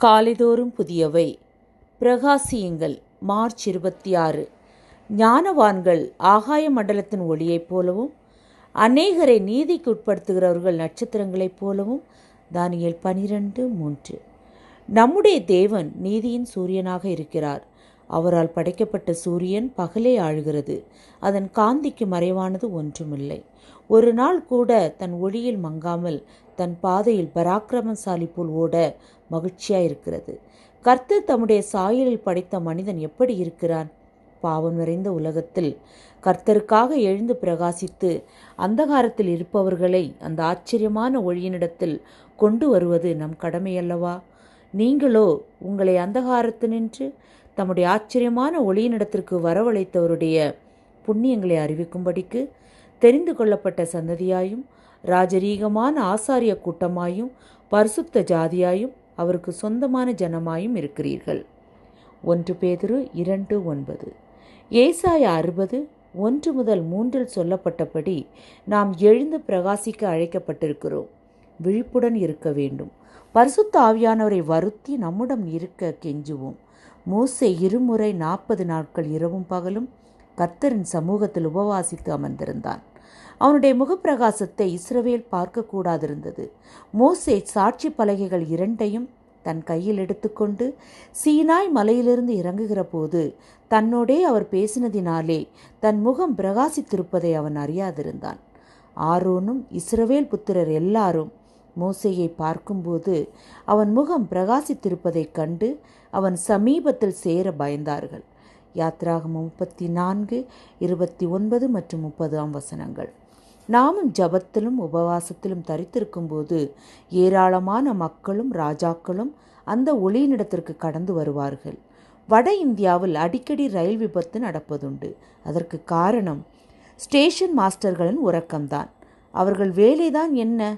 காலைதோறும் புதியவை. பிரகாசியுங்கள். மார்ச் இருபத்தி ஆறு ஞானவான்கள் ஆகாய மண்டலத்தின் ஒளியைப் போலவும் அநேகரை நீதிக்கு உட்படுத்துகிறவர்கள் நட்சத்திரங்களைப் போலவும் தானியல் பனிரெண்டு மூன்று. நம்முடைய தேவன் நீதியின் சூரியனாக இருக்கிறார். அவரால் படைக்கப்பட்ட சூரியன் பகலே ஆழ்கிறது. அதன் காந்திக்கு மறைவானது ஒன்றுமில்லை. ஒரு நாள் கூட தன் ஒளியில் மங்காமல் தன் பாதையில் பராக்கிரமசாலி போல் ஓட மகிழ்ச்சியாயிருக்கிறது. கர்த்தர் தம்முடைய சாயலில் படைத்த மனிதன் எப்படி இருக்கிறான்? பாவம் நிறைந்த உலகத்தில் கர்த்தருக்காக எழுந்து பிரகாசித்து அந்தகாரத்தில் இருப்பவர்களை அந்த ஆச்சரியமான ஒளியினிடத்தில் கொண்டு வருவது நம் கடமையல்லவா? நீங்களோ உங்களை அந்தகாரத்தினின்று தம்முடைய ஆச்சரியமான ஒளியினிடத்திற்கு வரவழைத்தவருடைய புண்ணியங்களை அறிவிக்கும்படிக்கு தெரிந்து கொள்ளப்பட்ட சந்ததியாயும் ராஜரீகமான ஆசாரிய கூட்டமாயும் பரிசுத்த ஜாதியாயும் அவருக்கு சொந்தமான ஜனமாயும் இருக்கிறீர்கள். ஒன்று பேதுரு இரண்டு ஒன்பது. ஏசாய அறுபது ஒன்று முதல் மூன்றில் சொல்லப்பட்டபடி நாம் எழுந்து பிரகாசிக்க அழைக்கப்பட்டிருக்கிறோம். விழிப்புடன் இருக்க வேண்டும். பரிசுத்த ஆவியானவரை வருத்தி நம்முடன் இருக்க கெஞ்சுவோம். மோசே இருமுறை நாற்பது நாட்கள் இரவும் பகலும் கர்த்தரின் சமூகத்தில் உபவாசித்து அமர்ந்திருந்தான். அவனுடைய முகப்பிரகாசத்தை இஸ்ரவேல் பார்க்கக்கூடாதிருந்தது. மோசே சாட்சி பலகைகள் இரண்டையும் தன் கையில் எடுத்துக்கொண்டு சீனாய் மலையிலிருந்து இறங்குகிற போது தன்னோடே அவர் பேசினதினாலே தன் முகம் பிரகாசித்திருப்பதை அவன் அறியாதிருந்தான். ஆரோனும் இஸ்ரவேல் புத்திரர் எல்லாரும் மோசையை பார்க்கும்போது அவன் முகம் பிரகாசித்திருப்பதைக் கண்டு அவன் சமீபத்தில் சேர பயந்தார்கள். யாத்ராகமம் முப்பத்தி நான்கு இருபத்தி ஒன்பது மற்றும் முப்பதாம் வசனங்கள். நாமும் ஜபத்திலும் உபவாசத்திலும் தரித்திருக்கும்போது ஏராளமான மக்களும் ராஜாக்களும் அந்த ஒளியினிடத்திற்கு கடந்து வருவார்கள். வட இந்தியாவில் அடிக்கடி ரயில் விபத்து நடப்பதுண்டு. அதற்கு காரணம் ஸ்டேஷன் மாஸ்டர்களின் உறக்கம்தான். அவர்கள் வேலைதான் என்ன?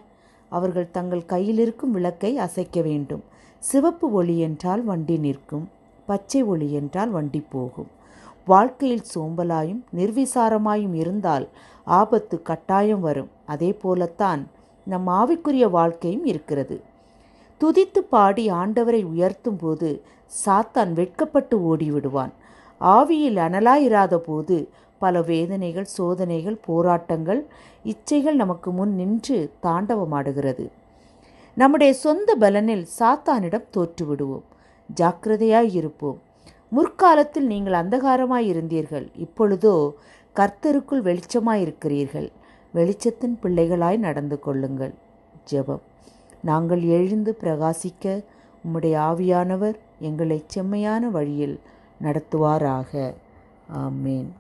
அவர்கள் தங்கள் கையில் இருக்கும் விளக்கை அசைக்க வேண்டும். சிவப்பு ஒளி என்றால் வண்டி நிற்கும் பச்சை ஒளி என்றால் வண்டி போகும். வாழ்க்கையில் சோம்பலாயும் நிர்விசாரமாயும் இருந்தால் ஆபத்து கட்டாயம் வரும். அதே போலத்தான் நம் ஆவிக்குரிய வாழ்க்கையும் இருக்கிறது. துதித்து பாடி ஆண்டவரை உயர்த்தும் போது சாத்தான் வெட்கப்பட்டு ஓடிவிடுவான். ஆவியில் அனலாயிராத போது பல வேதனைகள் சோதனைகள் போராட்டங்கள் இச்சைகள் நமக்கு முன் நின்று தாண்டவமாடுகிறது. நம்முடைய சொந்த பலனில் சாத்தானிடம் தோற்றுவிடுவோம். ஜாக்கிரதையாய் இருப்போம். முற்காலத்தில் நீங்கள் அந்தகாரமாய் இருந்தீர்கள். இப்பொழுதோ கர்த்தருக்குள் வெளிச்சமாய் இருக்கிறீர்கள். வெளிச்சத்தின் பிள்ளைகளாய் நடந்து கொள்ளுங்கள். ஜெபம். நாங்கள் எழுந்து பிரகாசிக்க உம்முடைய ஆவியானவர் எங்களை செம்மையான வழியில் நடத்துவாராக. ஆமேன்.